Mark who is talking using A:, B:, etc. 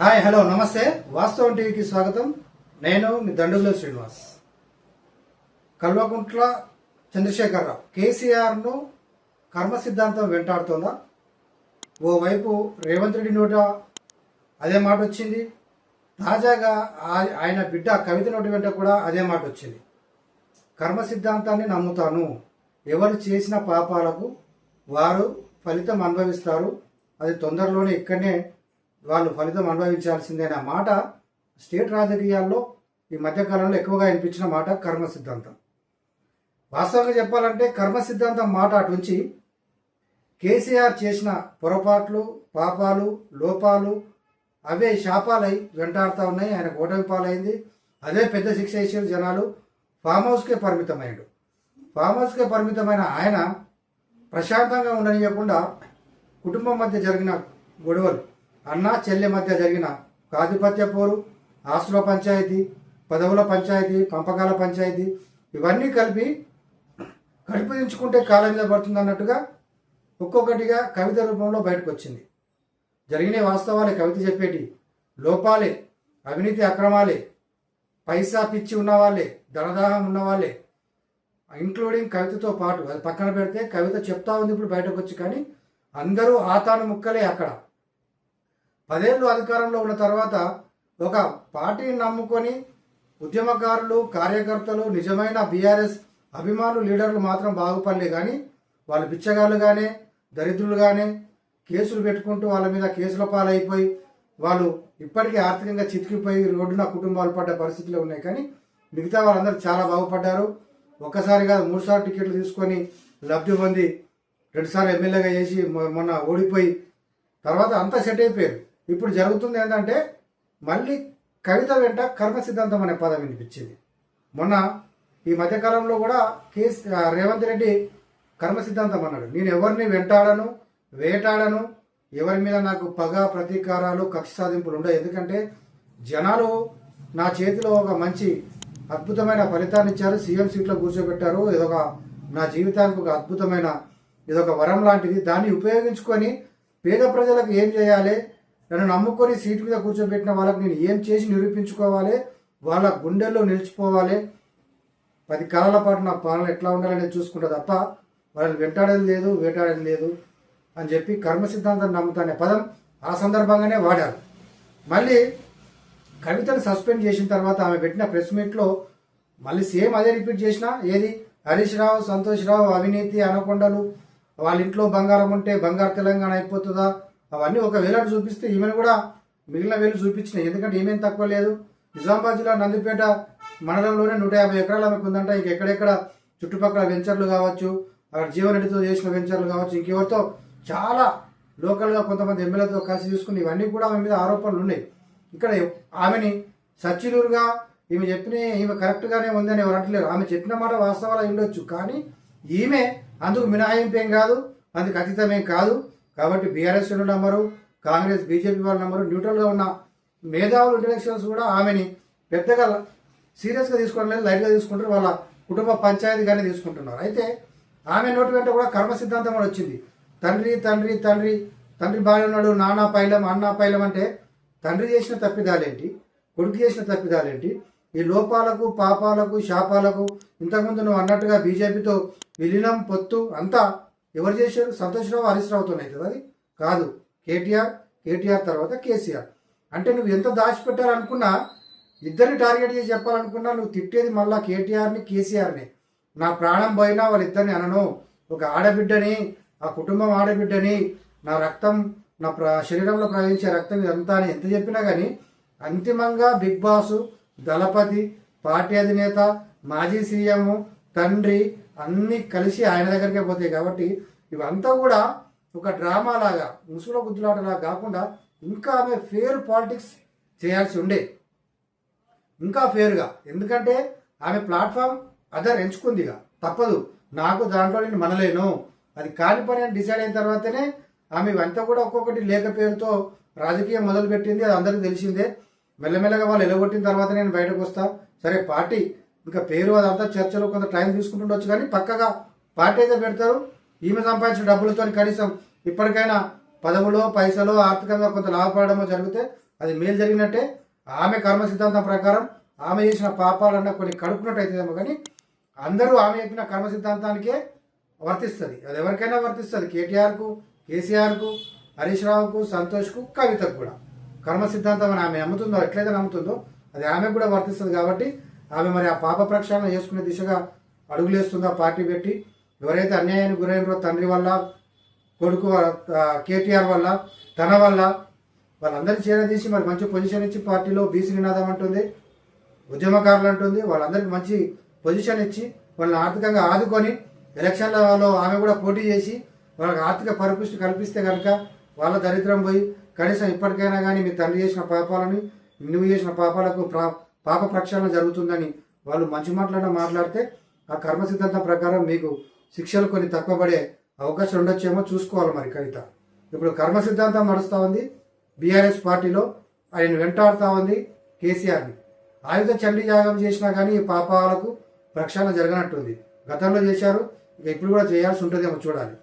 A: Hi hello నమస్తే. వాస్తవం టీవీకి స్వాగతం. నేను మీ దండుగుల శ్రీనివాస్. కల్వకుంట్ల చంద్రశేఖరరావు. కేసీఆర్ను కర్మ సిద్ధాంతం వెంటాడుతోందా? ఓవైపు రేవంత్ రెడ్డి నోట అదే మాట వచ్చింది. తాజాగా ఆయన బిడ్డ కవిత నోటి వెంట కూడా అదే మాట వచ్చింది. కర్మ సిద్ధాంతాన్ని నమ్ముతాను. ఎవరు చేసిన పాపాలకు వారు ఫలితం అనుభవిస్తారు. అది తొందరలోనే ఇక్కడనే వాళ్ళు ఫలితం అనుభవించాల్సిందే మాట స్టేట్ రాజకీయాల్లో ఈ మధ్యకాలంలో ఎక్కువగా వినిపించిన మాట కర్మ సిద్ధాంతం. వాస్తవంగా చెప్పాలంటే కర్మ సిద్ధాంతం మాట అటుంచి కేసీఆర్ చేసిన పొరపాట్లు పాపాలు లోపాలు అవే శాపాలై వెంటాడుతూ ఉన్నాయి. ఆయన ఓటమి పాలైంది. అదే పెద్ద శిక్ష ఇచ్చారు జనాలు ఫామ్ హౌస్కే పరిమితమయ్యాడు. ఫామ్ హౌస్కే పరిమితమైన ఆయన ప్రశాంతంగా ఉండనివ్వకుండా కుటుంబం మధ్య జరిగిన గొడవలు అన్న చెల్లె మధ్య జరిగిన ఆధిపత్య పోరు ఆస్తుల పంచాయతీ పదవుల పంచాయతీ పంపకాల పంచాయతీ ఇవన్నీ కలిపి కడిపించుకుంటే కాలం మీద పడుతుంది అన్నట్టుగా ఒక్కొక్కటిగా కవిత రూపంలో బయటకు వచ్చింది జరిగిన వాస్తవాలే కవిత చెప్పేటి. లోపాలే అవినీతి అక్రమాలే పైసా పిచ్చి ఉన్నవాళ్ళే ధనదాహం ఉన్నవాళ్ళే ఇంక్లూడింగ్ కవితతో పాటు అది పక్కన పెడితే కవిత చెప్తా ఉంది ఇప్పుడు బయటకు వచ్చి కానీ అందరూ ఆతాను ముక్కలే అక్కడ. పదేళ్ళు అధికారంలో ఉన్న తర్వాత ఒక పార్టీని నమ్ముకొని ఉద్యమకారులు కార్యకర్తలు నిజమైన బీఆర్ఎస్ అభిమానులు లీడర్లు మాత్రం బాగుపడలే కానీ వాళ్ళు బిచ్చగాళ్ళుగానే దరిద్రులుగానే కేసులు పెట్టుకుంటూ వాళ్ళ మీద కేసుల పాలైపోయి వాళ్ళు ఇప్పటికీ ఆర్థికంగా చితికిపోయి రోడ్డున కుటుంబాలు పడ్డ పరిస్థితులు ఉన్నాయి. కానీ మిగతా వాళ్ళందరూ చాలా బాగుపడ్డారు. ఒక్కసారి కాదు మూడుసార్లు టికెట్లు తీసుకొని లబ్ధి పొంది రెండుసార్లు ఎమ్మెల్యేగా చేసి మొ- మొన్న ఓడిపోయి తర్వాత అంతా సెట్ అయిపోయారు. ఇప్పుడు జరుగుతుంది ఏంటంటే మళ్ళీ కవిత వెంట కర్మ సిద్ధాంతం అనే పదం వినిపించింది. మొన్న ఈ మధ్యకాలంలో కూడా కేస్ రేవంత్ రెడ్డి కర్మ సిద్ధాంతం అన్నాడు. నేను ఎవరిని వెంటాడను వేటాడను ఎవరి మీద నాకు పగ ప్రతీకారాలు కక్ష సాధింపులు ఉండవు. ఎందుకంటే జనాలు నా చేతిలో ఒక మంచి అద్భుతమైన ఫలితాన్ని ఇచ్చారు. సీఎం సీట్లో కూర్చోబెట్టారు. ఇదొక నా జీవితానికి ఒక అద్భుతమైన ఇదొక వరం లాంటిది. దాన్ని ఉపయోగించుకొని పేద ప్రజలకు ఏం చేయాలి? నన్ను నమ్ముకొని సీటు మీద కూర్చోబెట్టిన వాళ్ళకి నేను ఏం చేసి నిరూపించుకోవాలి? వాళ్ళ గుండెల్లో నిలిచిపోవాలి. పది కాలాల పాటు నా పాలన ఎట్లా ఉండాలనేది చూసుకుంటా తప్ప వాళ్ళని వెంటాడేది లేదు వేటాడేది లేదు అని చెప్పి కర్మ సిద్ధాంతాన్ని నమ్ముతానే పదం ఆ సందర్భంగానే వాడారు. మళ్ళీ కవితను సస్పెండ్ చేసిన తర్వాత ఆమె పెట్టిన ప్రెస్ మీట్లో మళ్ళీ సేమ్ అదే రిపీట్ చేసిన ఏది? హరీష్ రావు సంతోష్ రావు అవినీతి అనకొండలు వాళ్ళ ఇంట్లో బంగారం ఉంటే బంగారు తెలంగాణ అయిపోతుందా? అవన్నీ ఒక వేలాడు చూపిస్తే ఈమెను కూడా మిగిలిన వేలు చూపించినాయి. ఎందుకంటే ఏమేం తక్కువ లేదు. నిజామాబాద్ జిల్లా నందిపేట మండలంలోనే నూట యాభై ఎకరాల ఆమెకు ఉందంట. ఇంకెక్కడెక్కడ చుట్టుపక్కల వెంచర్లు కావచ్చు అక్కడ జీవనరెడ్డితో చేసిన వెంచర్లు కావచ్చు ఇంకెవరితో చాలా లోకల్గా కొంతమంది ఎమ్మెల్యేతో కలిసి తీసుకుని ఇవన్నీ కూడా ఆమె మీద ఆరోపణలు ఉన్నాయి. ఇక్కడ ఆమెని సచ్చిలూరుగా ఈమె చెప్పిన ఈమె కరెక్ట్గానే ఉందని ఎవరు అంటలేరు. ఆమె చెప్పిన మాట వాస్తవాలు ఉండొచ్చు. కానీ ఈమె అందుకు మినహాయింపు ఏం కాదు అందుకు అతీతమేం కాదు. కాబట్టి బీఆర్ఎస్ వాళ్ళు నమ్మరు కాంగ్రెస్ బీజేపీ వాళ్ళు నమ్మరు న్యూట్రల్గా ఉన్న మేధావులు ఇంటలెక్చువల్స్ కూడా ఆమెని పెద్దగా సీరియస్గా తీసుకోవడం లేదు లైట్గా తీసుకుంటారు వాళ్ళ కుటుంబ పంచాయతీగానే తీసుకుంటున్నారు. అయితే ఆమె నోటి వెంట కూడా కర్మ సిద్ధాంతం అని వచ్చింది. తండ్రి తండ్రి తండ్రి తండ్రి బాగానే ఉన్నాడు నానా పైలం అన్న పైలం అంటే తండ్రి చేసిన తప్పిదాలేంటి? కొడుకు చేసిన తప్పిదాలేంటి? ఈ లోపాలకు పాపాలకు శాపాలకు ఇంతకుముందు నువ్వు అన్నట్టుగా బీజేపీతో విలీనం పొత్తు అంతా ఎవరు చేశారు? సంతోషరావు హరీష్ రావుతోనే కదా అది? కాదు. కేటీఆర్ కేటీఆర్ తర్వాత కేసీఆర్. అంటే నువ్వు ఎంత దాచిపెట్టాలనుకున్నా ఇద్దరిని టార్గెట్ చేసి చెప్పాలనుకున్నా నువ్వు తిట్టేది మళ్ళా కేటీఆర్ని కేసీఆర్ని. నా ప్రాణం పోయినా వాళ్ళిద్దరిని అనను. ఒక ఆడబిడ్డని ఆ కుటుంబం ఆడబిడ్డని నా రక్తం నా ప్ర శరీరంలో ప్రవహించే రక్తం ఇదంతా అని ఎంత చెప్పినా కానీ అంతిమంగా బిగ్ బాస్ దళపతి పార్టీ అధినేత మాజీ సీఎం తండ్రి అన్నీ కలిసి ఆయన దగ్గరికే పోతాయి కాబట్టి ఇవంతా కూడా ఒక డ్రామా లాగా ముసుగులో గుద్దులాటలాగా కాకుండా ఇంకా ఆమె ఫేర్ పాలిటిక్స్ చేయాల్సి ఉండే. ఇంకా ఫేర్గా ఎందుకంటే ఆమె ప్లాట్ఫామ్ అదర్ ఎంచుకుందిగా. తప్పదు. నాకు దాంట్లో నేను మనలేను. అది కాని పని అని డిసైడ్ అయిన తర్వాతనే ఆమె ఇవంతా కూడా ఒక్కొక్కటి లేఖ పేరుతో రాజకీయం మొదలుపెట్టింది అది అందరికీ తెలిసిందే. మెల్లమెల్లగా వాళ్ళు ఎలగొట్టిన తర్వాత నేను బయటకు వస్తా. సరే పార్టీ. ఇంకా పేరు అదంతా చర్చలో కొంత టైం తీసుకుంటుండొచ్చు కానీ పక్కగా పార్టీ అయితే పెడతారు. ఈమె సంపాదించిన డబ్బులతో కనీసం ఇప్పటికైనా పదవులో పైసలో ఆర్థికంగా కొంత లాభపడడమో జరిగితే అది మేలు జరిగినట్టే. ఆమె కర్మ సిద్ధాంతం ప్రకారం ఆమె చేసిన పాపాలన్న కొన్ని కడుపునట్టు అవుతుందేమో కానీ అందరూ ఆమె చెప్పిన కర్మ సిద్ధాంతానికే వర్తిస్తుంది. అది ఎవరికైనా వర్తిస్తుంది. కేటీఆర్కు కేసీఆర్కు హరీష్ రావుకు సంతోష్కు కవితకు కూడా. కర్మ సిద్ధాంతం అని ఆమె నమ్ముతుందో ఎట్లయితే నమ్ముతుందో అది ఆమెకు కూడా వర్తిస్తుంది కాబట్టి ఆమె మరి ఆ పాప ప్రక్షాళన చేసుకునే దిశగా అడుగులేస్తుందా పార్టీ పెట్టి? ఎవరైతే అన్యాయానికి గురైనరో తండ్రి వల్ల కొడుకు కేటీఆర్ వల్ల తన వల్ల వాళ్ళందరినీ చేరదీసి మరి మంచి పొజిషన్ ఇచ్చి పార్టీలో బీసీ నినాదం అంటుంది ఉద్యమకారులు అంటుంది వాళ్ళందరికీ మంచి పొజిషన్ ఇచ్చి వాళ్ళని ఆర్థికంగా ఆదుకొని ఎలక్షన్లలో ఆమె కూడా పోటీ చేసి వాళ్ళకి ఆర్థిక పరిపుష్టి కల్పిస్తే కనుక వాళ్ళ దరిద్రం పోయి కనీసం ఇప్పటికైనా కానీ మీ తండ్రి చేసిన పాపాలని నువ్వు చేసిన పాపాలకు ప్రా- పాప ప్రక్షాళన జరుగుతుందని వాళ్ళు మంచి మాటలను మాట్లాడితే ఆ కర్మ సిద్ధాంతం ప్రకారం మీకు శిక్షలు కొన్ని తక్కువ పడే అవకాశం ఉండొచ్చేమో చూసుకోవాలి మరి కవిత. ఇప్పుడు కర్మ సిద్ధాంతం నడుస్తూ ఉంది. బీఆర్ఎస్ పార్టీలో ఆయన వెంటాడుతూ ఉంది కేసీఆర్ని. ఆయుధ చండీ యాగం చేసినా కానీ ఈ పాపాలకు ప్రక్షాళన జరగనట్టుంది. గతంలో చేశారు ఇక ఇప్పుడు కూడా చేయాల్సి ఉంటుందేమో చూడాలి.